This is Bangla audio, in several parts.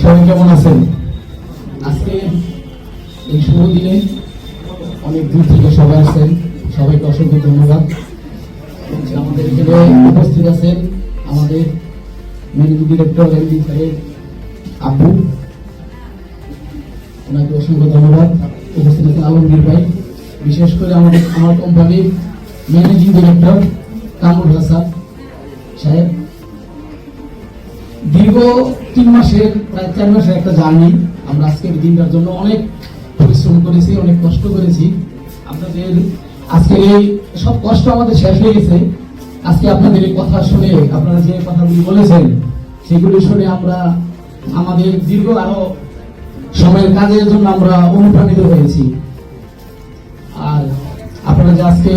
সবাই কেমন আছেন? আজকে এই শুভ দিনে অনেক দূর থেকে সবাই আসছেন। সবাইকে অসংখ্য ধন্যবাদ। আমাদের এখানে উপস্থিত আছেন আমাদের ম্যানেজিং ডিরেক্টর, এমডি সাহেব আব্বু। ওনাকে অসংখ্য ধন্যবাদ। উপস্থিত আছেন আলমগীর ভাই। বিশেষ করে আমাদের আমার কোম্পানির ম্যানেজিং ডিরেক্টর কামরুল হাসান। সাহেব, দীর্ঘ তিন মাসের, প্রায় চার মাসের একটা জার্নি। আমরা আজকের দিনটার জন্য অনেক পরিশ্রম করেছি, অনেক কষ্ট করেছি। আপনাদের আজকের এই সব কষ্ট আমাদের শেষ হয়ে গেছে। আজকে আপনাদের এই কথা শুনে, আপনারা যে কথাগুলি বলেছেন, সেগুলি শুনে আমরা আমাদের দীর্ঘ আরও সময়ের কাজের জন্য আমরা অনুপ্রাণিত হয়েছি। আর আপনারা যে আজকে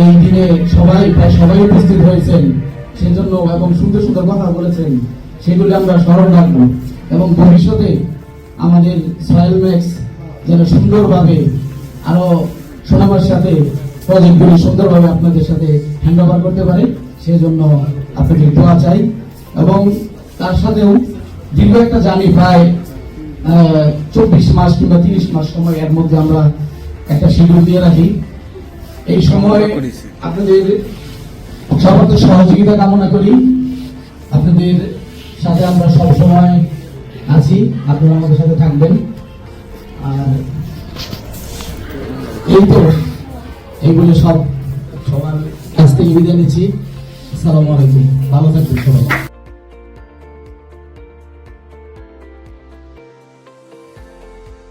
এই দিনে সবাই প্রায় সবাই উপস্থিত হয়েছেন, সেজন্য এবং সুন্দর সুন্দর কথা বলেছেন, সেগুলি আমরা স্মরণ রাখব এবং ভবিষ্যতে আমাদের সয়েল ম্যাক্স যেন সুন্দরভাবে আরও সোনামার সাথে প্রজেক্টগুলি সুন্দরভাবে আপনাদের সাথে হ্যান্ড ওভার করতে পারে, সেজন্য আপনাদের দোয়া চাই। এবং তার সাথেও দীর্ঘ একটা জানি প্রায় চব্বিশ মাস কিংবা তিরিশ মাস সময় এর মধ্যে আমরা একটা শিডিউল দিয়ে রাখি। এই সময় আপনাদের সর্বত্র সহযোগিতা কামনা করি। আপনাদের সাথে আমরা সব সময় আছি। আপনারা আমাদের সাথে থাকবেন। আর এই তো এইগুলো সব সবার কাছ থেকে বিদায় নিচ্ছি। আসসালামু আলাইকুম। ভালো থাকবেন সবাই।